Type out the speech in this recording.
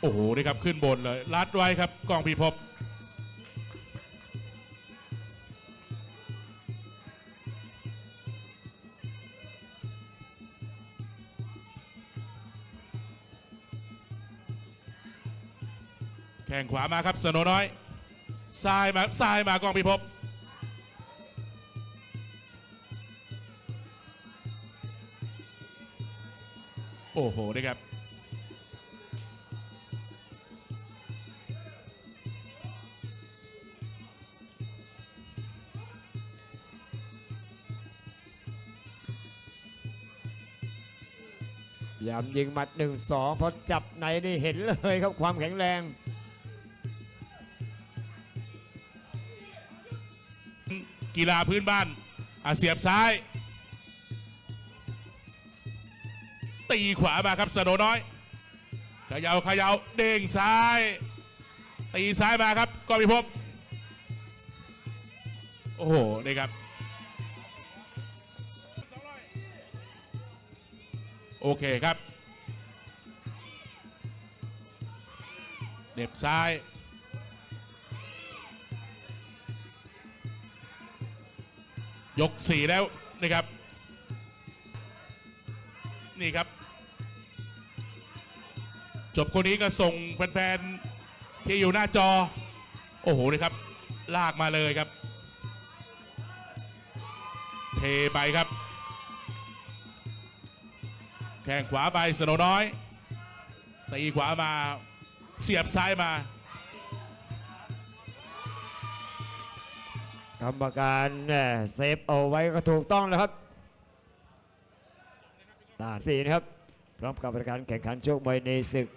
โอ้โหนี่ครับขึ้นบนเลยรัดไว้ครับกองพิภพแข่งขวามาครับสโนน้อยซ้ายมาซ้ายมากองพิภพโอ้โหนี่ครับ พยายามยิงหมัดหนึ่งสองพอจับในนี่เห็นเลยครับความแข็งแรง กีฬาพื้นบ้านอะเสียบซ้าย ตีขวามาครับสโนน้อยเขยาเขยาเด้งซ้าย ตีซ้ายมาครับก็พิภพโอ้โหนี่ครับ โอเคครับเหน็บซ้าย ยกสี่แล้วนะครับ นี่ครับ จบคนนี้ก็ส่งแฟนๆ ที่อยู่หน้าจอ โอ้โหนี่ครับ ลากมาเลยครับ เทไปครับ แข้งขวาไปสโนน้อยตีขวามาเสียบซ้ายมากรรมการเซฟเอาไว้ก็ถูกต้องแล้วครับตาสีนะครับ พร้อมกับการแข่งขันโชคมวยในศึก